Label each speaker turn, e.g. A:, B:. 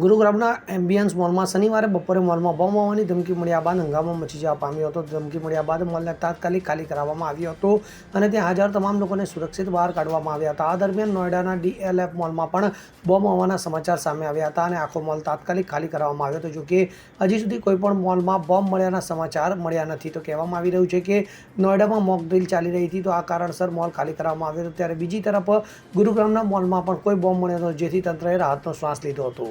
A: ગુરુગ્રામના ambience મોલમાં શનિવારે બપોરે મોલમાં બોમ્બ હોવાની ધમકી મળ્યા બાદ હંગામો મચી જવા પામ્યો હતો. ધમકી મળ્યા બાદ મોલને તાત્કાલિક ખાલી કરાવવામાં આવ્યો હતો અને ત્યાં હાજર તમામ લોકોને સુરક્ષિત બહાર કાઢવામાં આવ્યા હતા. આ દરમિયાન નોઈડાના ડીએલએફ મોલમાં પણ બોમ્બ હોવાના સમાચાર સામે આવ્યા હતા અને આખો મોલ તાત્કાલિક ખાલી કરાવવામાં આવ્યો હતો. જોકે હજી સુધી કોઈપણ મોલમાં બોમ્બ મળ્યાના સમાચાર મળ્યા નથી. તો કહેવામાં આવી રહ્યું છે કે નોઈડામાં મોક ચાલી રહી હતી. તો આ કારણસર મોલ ખાલી કરાવવામાં આવ્યો હતો. ત્યારે બીજી તરફ ગુરુગ્રામના મોલમાં પણ કોઈ બોમ્બ મળ્યો હતો. જેથી તંત્રએ રાહતનો શ્વાસ લીધો હતો.